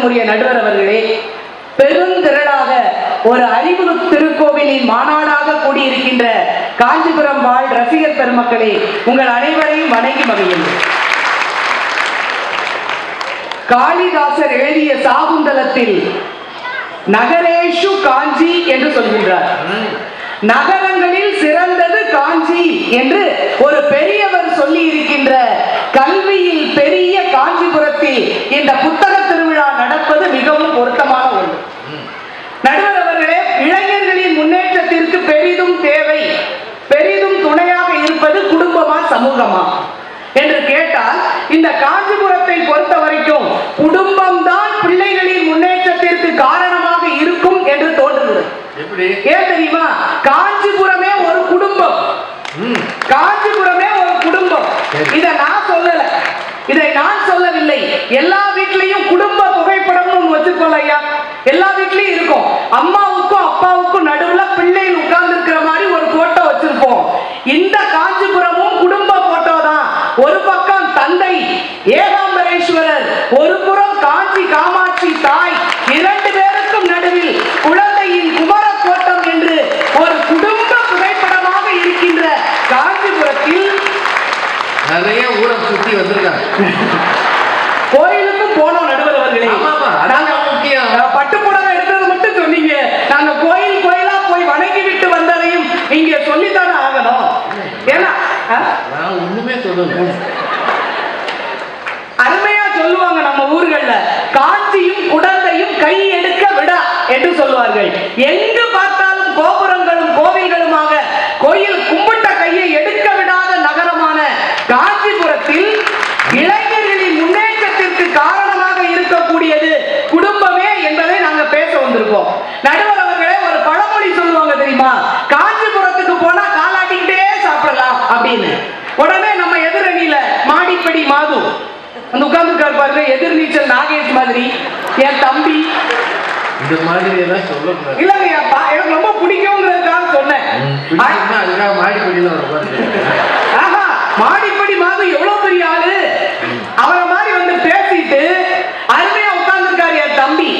வணக்கத்திற்கும் நடுவர் அவர்களே பெருந்திரளாக ஒரு அறிவு திருக்கோவிலின் மாநாடாக கூடியிருக்கின்ற காஞ்சிபுரம் வாழ் ரசிகர் பெருமக்களே உங்கள் அனைவரையும் வணங்கி மகிழ்கிறேன் காளிதாசர் எழுதிய சாகுந்தலத்தில் நகரேஷு காஞ்சி என்று சொல்கின்றார். நகரங்களில் சிறந்தது காஞ்சி என்று ஒரு பெரியவர் சொல்லி இருக்கின்ற கல்வியில் பெரிய காஞ்சிபுரத்தில் இந்த புத்தக திருவிழா நடப்பது மிகவும் பொருத்தமான ஒன்று நடுவர் அவர்களே இளைஞர்களின் முன்னேற்றத்திற்கு பெரிதும் தேவை பெரிதும் இருப்பது குடும்பமா சமூகமா? என்று கேட்டால் இந்த காஞ்சிபுரத்தை பொறுத்த வரைக்கும் குடும்பம் தான் பிள்ளைகளின் முன்னேற்றத்திற்கு காரணமாக இருக்கும் என்று தோன்றுகிறது. ஏன் தெரியுமா? காஞ்சிபுரமே ஒரு குடும்பம். காஞ்சிபுரமே ஒரு குடும்பம். இத நான் சொல்லல. இதை நான் சொல்லவில்லை. எல்லா வீட்லயும் குடும்ப புகைப்படம்னு ஐயா. எல்லா வீட்லயும் இருக்கும். அம்மாவுக்கும் அப்பாவுக்கும் நடுவுல பிள்ளைகள் உட்கார்ந்து இருக்கிற மாதிரி ஒரு போட்டோ வச்சிருப்போம் இந்த காஞ்சிபுரமும் குடும்ப போட்டோ தான் ஒரு பக்கம் தந்தை ஏகாம்பரேஸ்வரர் ஒரு புறம் காஞ்சி காமாட்சி தாய் இரண்டு பேருக்கும் நடுவில் குழந்தையின் குமர கோட்டம் என்று ஒரு குடும்ப புகைப்படமாக இருக்கின்ற காஞ்சிபுரத்தில் நிறைய ஊரை சுத்தி வந்திருக்காங்க? கோயிலுக்கும் போனோம் நடுவர் அவர்களே நாங்க முக்கியம். பட்டு புடவை எடுத்தது மட்டும் சொன்னீங்க. நாங்க கோயில் கோயிலா போய் வணங்கி விட்டு வந்ததையும் இங்க சொல்லித்தானே ஆகணும். ஏன்னா நான் ஒண்ணுமே சொல்லல அருமையா சொல்லுவாங்க நம்ம ஊர்கள்ல காஞ்சியும் குடந்தையும் கை எடுக்க விடா என்று சொல்வார்கள் எங்கு பார்த்தாலும் கோபுரங்களும் கோவில்களுமாக கோயில் கும்பிட்ட கையை எடுக்க விடாத நகரமான காஞ்சிபுரத்தில் இளைஞர்களின் முன்னேற்றத்திற்கு காரணமாக இருக்கக்கூடியது குடும்பமே என்பதை நாங்க பேச வந்திருக்கோம் நடுவர் அவர்களே ஒரு பழமொழி சொல்லுவாங்க தெரியுமா காஞ்சிபுரத்துக்கு போனா காலாட்டிக்கிட்டே சாப்பிடலாம் அப்படின்னு உடனே நம்ம எதிரணியில மாடிப்படி மாது அந்த உட்கார்ந்துருக்காரு பாருங்க எதிர்நீச்சல் நாகேஷ் மாதிரி என் தம்பி. இந்த மாதிரி எல்லாம் சொல்லக்கூடாது. இல்லைங்க எனக்கு ரொம்ப பிடிக்குங்கிறதுக்காக சொன்னேன். மாடிப்படியில் ஆஹா மாடிப்படி மாது எவ்வளவு பெரிய ஆளு? அவரை மாதிரி வந்து பேசிட்டு அருமையா உட்கார்ந்துருக்காரு என் தம்பி.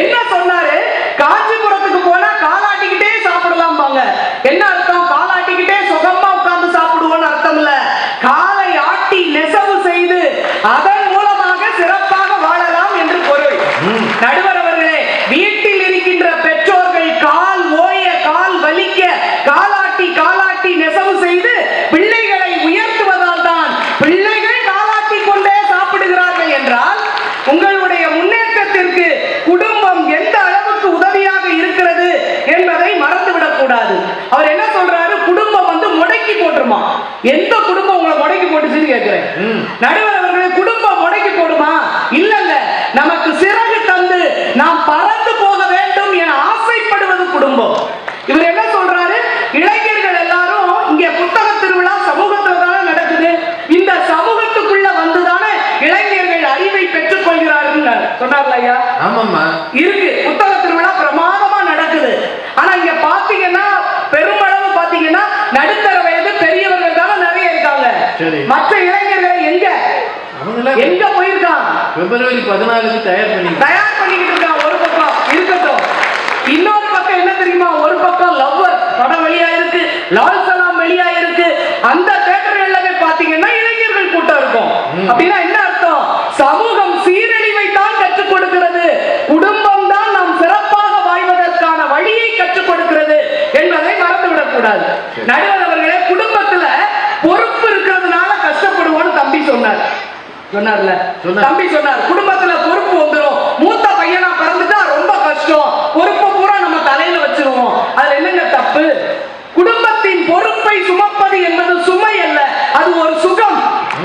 என்ன சொன்னாரு? காஞ்சிபுரத்துக்கு நடுவர் அவர்களே வீட்டில் இருக்கின்ற பெற்றோர்கள் கால் ஓய கால் வலிக்க காலாட்டி காலாட்டி நெசவு செய்து பிள்ளைகளை உயர்த்துவதால் தான் பிள்ளைகள் காலாட்டி கொண்டே சாப்பிடுகிறார்கள் என்றால் உங்களுடைய முன்னேற்றத்திற்கு குடும்பம் எந்த அளவுக்கு உதவியாக இருக்கிறது என்பதை மறந்துவிடக் கூடாது. அவர் என்ன சொல்றாரு? குடும்பம் வந்து முடக்கி போட்டுருமா? எந்த குடும்பம் உங்களை முடக்கி போட்டுச்சுன்னு கேட்கிறேன். ம். நடுவர் அவர்களே குடும்பம் முடக்கி போடுமா இல்லங்க நமக்கு சிறகு தந்து நாம் பறந்து போக வேண்டும் என ஆசைப்படுவது குடும்பம் இவர் என்ன சொல்றாரு இளைஞர்கள் எல்லாரும் இங்க புத்தக திருவிழா சமூகத்துல தானே நடக்குது இந்த சமூகத்துக்குள்ள வந்துதானே இளைஞர்கள் அறிவை பெற்றுக் கொள்கிறார்கள் சொன்னார்ல ஐயா? ஆமாம்மா. இருக்கு. புத்தக திருவிழா பிரமாதமா நடக்குது. ஆனா இங்க பாத்தீங்கன்னா பெருமளவு பாத்தீங்கன்னா நடுத்தர வயது பெரியவர்கள் தானே நிறைய இருக்காங்க. மற்ற இளைஞர்கள் எங்க? எங்க போயிருக்கான்? பிப்ரவரி பதினாலுக்கு தயார் பண்ணி தயார் பண்ணிக்கிட்டு இருக்கான் ஒரு பக்கம். இருக்கட்டும். இன்னொரு பக்கம் என்ன தெரியுமா? ஒரு பக்கம் லவ்வர் படம் வெளியா இருக்கு. லால் சலாம் வெளியா இருக்கு. அந்த தேட்டர்கள்ல போய் பாத்தீங்கன்னா இளைஞர்கள் கூட்டம் இருக்கும். அப்படின்னா என்ன அர்த்தம் சமூகம் சீரழிவை தான் கற்றுக் கொடுக்கிறது குடும்பம் தான் நாம் சிறப்பாக வாழ்வதற்கான வழியை கற்றுக் கொடுக்கிறது என்பதை மறந்துவிடக் கூடாது. நடுவர் அவர்களே குடும்பத்துல பொறுப்பு இருக்கிறதுனால கஷ்டப்படுவோம்னு தம்பி சொன்னார். சொன்னார்ல? சொன்னார். தம்பி சொன்னார் குடும்பத்துல பொறுப்பு வந்துரும். மூத்த பையனா பிறந்துட்டா ரொம்ப கஷ்டம். பொறுப்பை பூரா நம்ம தலையில வச்சிருவோம். அதுல என்னங்க தப்பு? குடும்பத்தின் பொறுப்பை சுமப்பது என்பது சுமை அல்ல அது ஒரு சுகம்.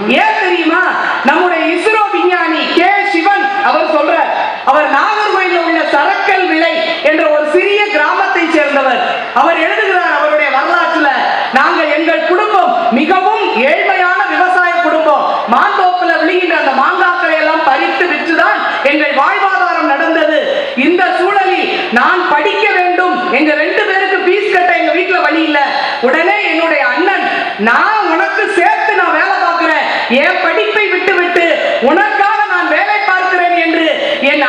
ஏன் தெரியுமா? நம்முடைய இஸ்ரோ விஞ்ஞானி கே. சிவன் அவர் சொல்றார் அவர் நாகர்கோயிலில் உள்ள சரக்கல் விளை என்ற ஒரு சிறிய கிராமத்தை சேர்ந்தவர். அவர் எழுதுகிறார் அவருடைய வரலாற்றுல நாங்கள் எங்கள் குடும்பம் மிகவும் ஏழ்மையான விவசாய குடும்பம். மாந்தோப்புல விழுகின்ற அந்த மாங்காக்களை எல்லாம் பறித்து விற்றுதான் எங்கள் வாழ்வாதாரம் நடந்தது. இந்த சூழலில் நான் படிக்க வேண்டும். எங்க ரெண்டு பேருக்கு பீஸ் கட்ட எங்க வீட்டுல வழி இல்ல. உடனே என்னுடைய அண்ணன் நான் உனக்கு சேர்த்து நான் வேலை பார்க்கிறேன். என் படிப்பை விட்டு விட்டு உனக்கு நான் வேலை பார்க்கிறேன் என்று என்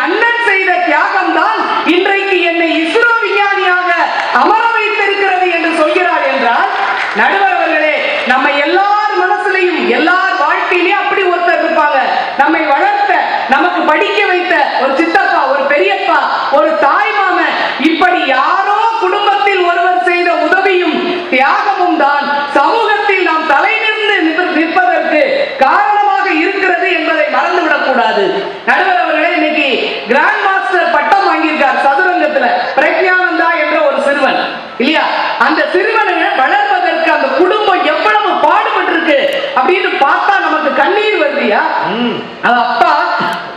நமக்கு படிக்க வைத்த ஒரு சித்தப்பா ஒரு பெரியப்பா ஒரு தாய் மாமன் இப்படி யாரோ குடும்பத்தில் ஒருவர் செய்த உதவியும் தியாகமும் தான் சமூகத்தில் நாம் தலை நிமிர்ந்து நிற்ப- நிற்பதற்கு காரணமாக இருக்கிறது என்பதை மறந்துவிடக் கூடாது நடுவர் அவர்களே இன்னைக்கு கிராண்ட் மாஸ்டர் பட்டம் வாங்கியிருக்கார் சதுரங்கத்துல பிரக்ஞானந்தா என்ற ஒரு சிறுவன் இல்லையா அந்த சிறுவனை வளர்வதற்கு அந்த குடும்பம் எவ்வளவு பாடுபட்டிருக்கு அப்படின்னு பார்த்தா நமக்கு கண்ணீர் வருதியா ம் அது அப்பா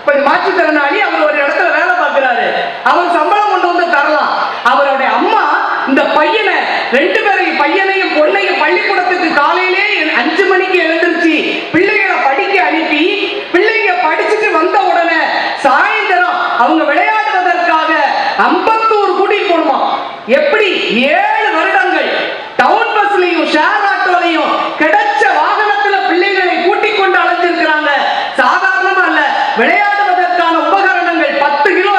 கொஞ்சம் மாற்றுத்திறனாளி அவர் ஒரு இடத்துல வேலை பார்க்கிறாரு அவர் சம்பளம் கொண்டு வந்து தரலாம் அவருடைய அம்மா இந்த பையனை ரெண்டு பேரையும் பையனையும் பொண்ணையும் பள்ளிக்கூடத்துக்கு காலையிலே அஞ்சு மணிக்கு எழுந்திருச்சு பிள்ளைகளை படிக்க அனுப்பி பிள்ளைங்க படிச்சுட்டு வந்த உடனே சாயந்தரம் அவங்க விளையாடுவதற்காக அம்பத்தூர் கூட்டிட்டு போகணுமா எப்படி ஏழு வருடங்கள் டவுன் பஸ்லயும் ஷேர் ஆட்டோலையும் கிடைச்ச வாகனத்துல பிள்ளைகளை கூட்டிக் கொண்டு அழைச்சிருக்கிறாங்க சாதாரணமா இல்ல விளையாடுவதற்கான உபகரணங்கள் பத்து கிலோ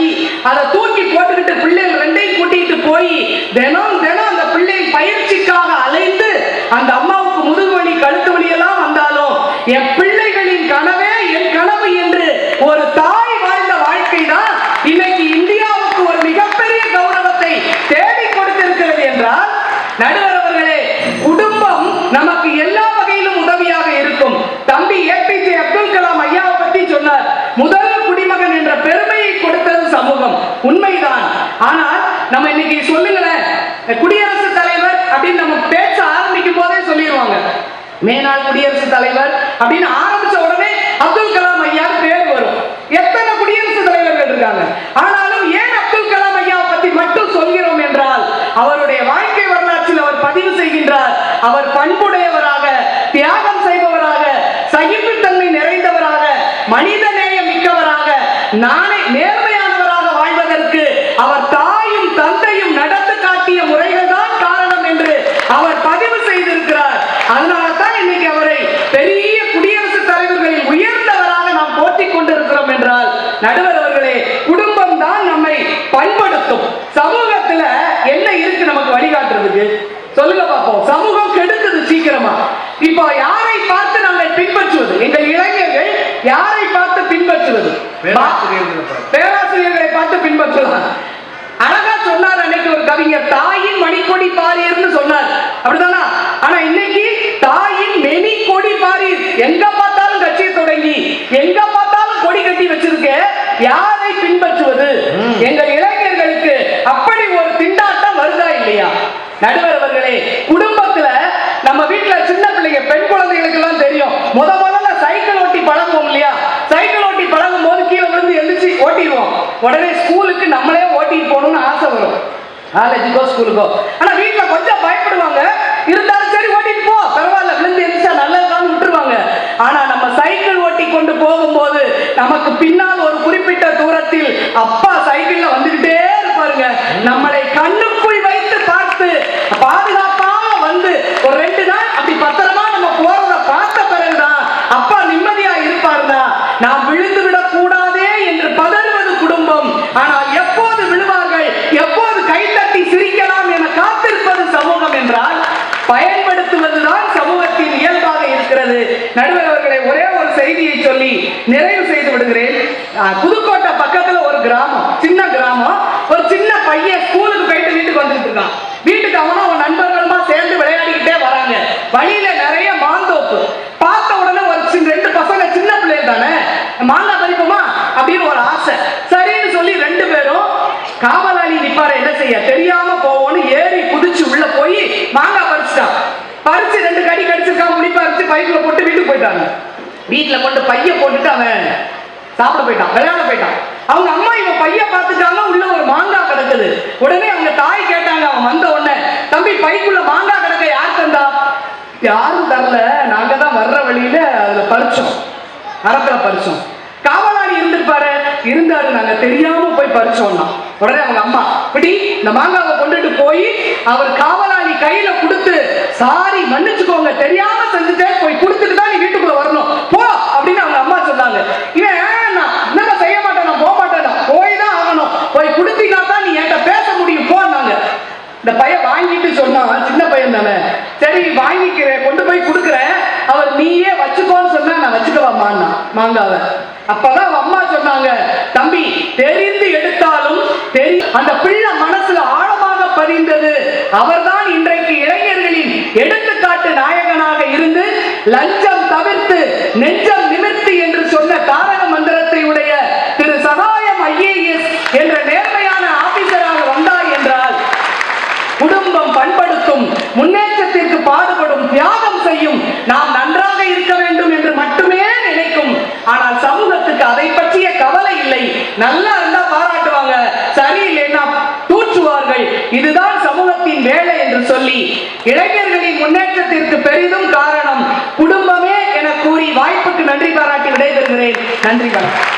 இருக்கிற பை அதை தூக்கி போட்டுக்கிட்டு பிள்ளைகள் ரெண்டையும் கூட்டிட்டு போய் தினம் தினம் அந்த பிள்ளை பயிற்சிக்காக அலைந்து அந்த அம்மாவுக்கு முதுகு வலி கழுத்து வலி எல்லாம் வந்தாலும் என் பிள்ளைகளின் கனவே என் கனவு என்று ஒரு தாய் வாழ்ந்த வாழ்க்கை தான் இன்னைக்கு இந்தியாவுக்கு ஒரு மிகப்பெரிய கௌரவத்தை தேடி கொடுத்திருக்கிறது என்றால் நடுவர் அவர்களே குடும்பம் நமக்கு எல்லா வகையிலும் உதவியாக இருக்கும் தம்பி ஏபிஜே அப்துல் கலாம் ஐயாவை பத்தி சொன்னார் முதல் குடிமகன் என்ற பெருமையை கொடுத்தது சமூகம் உண்மைதான் ஆனால் நம்ம இன்னைக்கு சொல்லுங்களேன் குடியரசுத் தலைவர் அப்படின்னு நம்ம பேச ஆரம்பிக்கும் போதே சொல்லிடுவாங்க. மேனாள் குடியரசுத் தலைவர் அப்படின்னு ஆரம்பிச்ச உடனே அப்துல் கலாம் ஐயா பேர் வரும். எத்தனை குடியரசுத் தலைவர்கள் இருக்காங்க? ஆனாலும் ஏன் அப்துல் கலாம் ஐயாவை பத்தி மட்டும் சொல்கிறோம் என்றால் அவருடைய வாழ்க்கை வரலாற்றில் அவர் பதிவு செய்கின்றார். அவர் பண்புடையவராக தியாகம் செய்பவராக சகிப்புத்தன்மை நிறைந்தவராக மனித நேயம் மிக்கவராக நானே நேர்மை வாழ்வதற்கு அவர் தாயும் தந்தையும் நடந்து காட்டிய முறைகள் தான் காரணம் என்று அவர் பதிவு செய்திருக்கிறார் அதனால தான் இன்னைக்கு அவரை பெரிய குடியரசுத் தலைவர்களில் உயர்ந்தவராக நாம் போற்றிக் கொண்டிருக்கிறோம் என்றால் நடுவர் அவர்களே குடும்பம் தான் நம்மை பண்படுத்தும் சமூகத்துல என்ன இருக்கு நமக்கு வழிகாட்டுறதுக்கு சொல்லுங்க பார்ப்போம் சமூகம் கெடுக்குது சீக்கிரமா இப்போ யாரை பார்த்து நாங்கள் பின்பற்றுவது எங்கள் இளைஞர்கள் யாரை பார்த்து பின்பற்றுவது பேராசிரியர்களை பார்த்து. பின்பற்றலாம் அழகா சொன்னார் அன்னைக்கு ஒரு கவிஞர். தாயின் மணிக்கொடி பாரியர்னு சொன்னார். அப்படிதானா ஆனா இன்னைக்கு தாயின் மெனி கொடி பாரியர் எங்க பார்த்தாலும் கட்சியை தொடங்கி எங்க பார்த்தாலும் கொடி கட்டி வச்சிருக்க யாரை பின்பற்றுவது? எங்கள் இளைஞர்களுக்கு அப்படி ஒரு திண்டாட்டம் வருதா இல்லையா? நடுவர் அவர்களே குடும்பத்துல நம்ம வீட்டுல சின்ன பிள்ளைங்க பெண் குழந்தைகளுக்கு எல்லாம் தெரியும். முத முதல்ல சைக்கிள் ஓட்டி பழகுவோம் இல்லையா சைக்கிள் ஓட்டி பழகும் போது கீழே விழுந்து எழுந்திரிச்சு ஓட்டிடுவோம் உடனே ஸ்கூலுக்கு நம்மளே ஓட்டிட்டு போகணும்னு ஆசை வரும். காலேஜுக்கோ ஸ்கூலுக்கோ ஆனா வீட்டுல கொஞ்சம் பயப்படுவாங்க. இருந்தாலும் சரி ஓட்டிட்டு போ. பரவாயில்ல விழுந்து எழுந்திரிச்சா நல்லதுதான் விட்டுருவாங்க. ஆனா நம்ம சைக்கிள் ஓட்டி கொண்டு போகும்போது நமக்கு பின்னால் ஒரு குறிப்பிட்ட தூரத்தில் அப்பா சைக்கிள்ல வந்துகிட்டே இருப்பாருங்க. நம்மளை கண்ணுக்குள் வைத்து பார்த்து பாதுகாப்பா வந்து ஒரு ரெண்டு நாள் அப்படி பத்திரமா நம்ம போறத பார்த்த பிறகுதான் அப்பா நிம்மதியா இருப்பாருனா நாம் விழுந்து விடக் கூடாதே என்று பதறுவது குடும்பம் ஆனால் எப்போது விழுவார்கள் எப்போது கைத்தட்டி சிரிக்கலாம் என காத்திருப்பது சமூகம் என்றால் பயன்படுத்துவதுதான் சமூகத்தின் இயல்பாக இருக்கிறது. நடுவர் அவர்களை ஒரே ஒரு செய்தியை சொல்லி நிறைவு செய்து விடுகிறேன். புதுக்கோட்டை பக்கத்துல ஒரு கிராமம் சின்ன கிராமம். ஒரு சின்ன பையன் ஸ்கூலுக்கு போயிட்டு வீட்டுக்கு வந்துட்டு இருக்கான். வீட்டுக்கு அவனும் அவன் நண்பர்களுமா சேர்ந்து விளையாடிக்கிட்டே வராங்க. வழியில நிறைய மாந்தோப்பு. பார்த்த உடனே ஒரு சின்ன ரெண்டு பசங்க சின்ன பிள்ளைங்க தானே? மாங்காய் பறிப்போமா? அப்படின்னு ஒரு ஆசை. சரின்னு சொல்லி ரெண்டு பேரும் காவல் நிப்பார என்ன செய்ய தெரியாம போவோன்னு ஏறி குதிச்சு உள்ள போய் மாங்காய் பறிச்சுட்டான் பறிச்சு ரெண்டு கடி கடிச்சிருக்கான் முடிப்பா பறிச்சு பைக்கில் போட்டு வீட்டுக்கு போயிட்டாங்க. வீட்டில் போட்டு பைய போட்டுட்டு அவன் சாப்பிட போயிட்டான் விளையாட போயிட்டான். அவங்க அம்மா இவன் பைய பார்த்துட்டாங்க உள்ள ஒரு மாங்காய் கிடக்குது. உடனே அவங்க தாய் கேட்டாங்க அவன் வந்த உடனே தம்பி பைக்குள்ள மாங்காய் கிடக்க யார் தந்தா? யாரும் தரல நாங்க தான் வர்ற வழியில அதுல பறிச்சோம் மரத்துல பறிச்சோம். இருந்தாரு நாங்க தெரியாம போய் பறிச்சோம்னா. உடனே அவங்க அம்மா இப்படி இந்த மாங்காவை கொண்டுட்டு போய் அவர் காவலாளி கையில கொடுத்து சாரி மன்னிச்சுக்கோங்க தெரியாம செஞ்சுட்டேன் போய் கொடுத்துட்டு தான் நீ வீட்டுக்குள்ள வரணும். போ அப்படின்னு அவங்க அம்மா சொன்னாங்க. இவன் "ஏன்னா, என்ன செய்ய மாட்டேன் நான் போக மாட்டேன் போய் தான் ஆகணும். போய் கொடுத்தீங்கன்னா தான் நீ என்கிட்ட பேச முடியும். போனாங்க இந்த பையன் வாங்கிட்டு சொன்னான் சின்ன பையன் தானே. சரி வாங்கிக்கிறேன் கொண்டு போய் கொடுக்குறேன். அவர் நீயே வச்சுக்கோன்னு சொன்னா நான் வச்சுக்கவாமான்னா மாங்காவை. அப்பதான் அவன் சொன்னாங்க தம்பி தெரிந்து எடுத்தாலும் தெரி அந்த பிள்ளை மனசுல ஆழமாக பதிந்தது. அவர்தான் இன்றைக்கு இளைஞர்களின் எடுத்துக்காட்டு நாயகனாக இருந்து லஞ்சம் தவிர்த்து நெஞ்சம் நிமிர்த்தி என்று நல்லா இருந்தா பாராட்டுவாங்க. சரியில்லைன்னா தூற்றுவார்கள். இதுதான் சமூகத்தின் வேலை என்று சொல்லி இளைஞர்களின் முன்னேற்றத்திற்கு பெரிதும் காரணம். குடும்பமே என கூறி வாய்ப்புக்கு நன்றி பாராட்டி விடைபெறுகிறேன். நன்றி வணக்கம்.